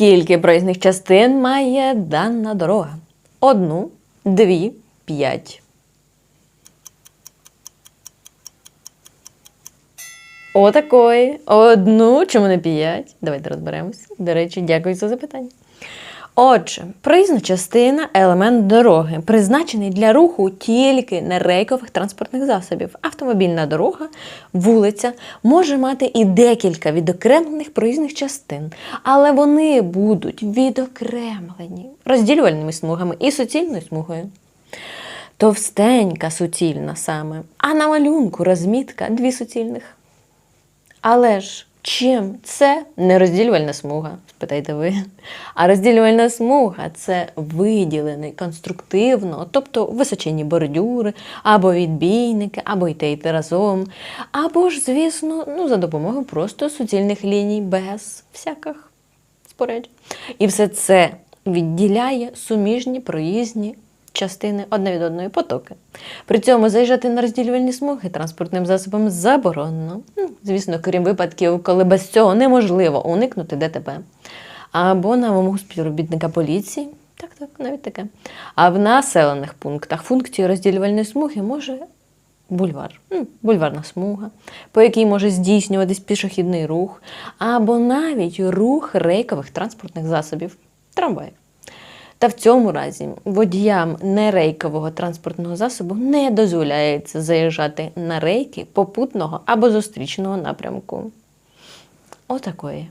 Скільки проїзних частин має дана дорога? Одну, дві, п'ять. Отакої. Одну, чому не п'ять? Давайте розберемось. До речі, дякую за запитання. Отже, проїзна частина елемент дороги, призначений для руху тільки нерейкових транспортних засобів. Автомобільна дорога, вулиця може мати і декілька відокремлених проїзних частин, але вони будуть відокремлені розділювальними смугами і суцільною смугою. Товстенька суцільна саме, а на малюнку розмітка дві суцільних. Але ж чим це не розділювальна смуга? спитаєте ви. А розділювальна смуга це виділений конструктивно, тобто височені бордюри, або відбійники, або й те й разом, або ж, звісно, ну, за допомогою просто суцільних ліній без всяких споряджень. І все це відділяє суміжні проїзні частини одне від одної потоки. При цьому заїжджати на розділювальні смуги транспортним засобом заборонено. Ну, звісно, крім випадків, коли без цього неможливо уникнути ДТП. Або на вимогу співробітника поліції. Так, так, навіть таке. А в населених пунктах функцію розділювальної смуги може бульвар, ну, бульварна смуга, по якій може здійснюватись пішохідний рух, або навіть рух рейкових транспортних засобів трамваїв. Та в цьому разі водіям нерейкового транспортного засобу не дозволяється заїжджати на рейки попутного або зустрічного напрямку. Отакої.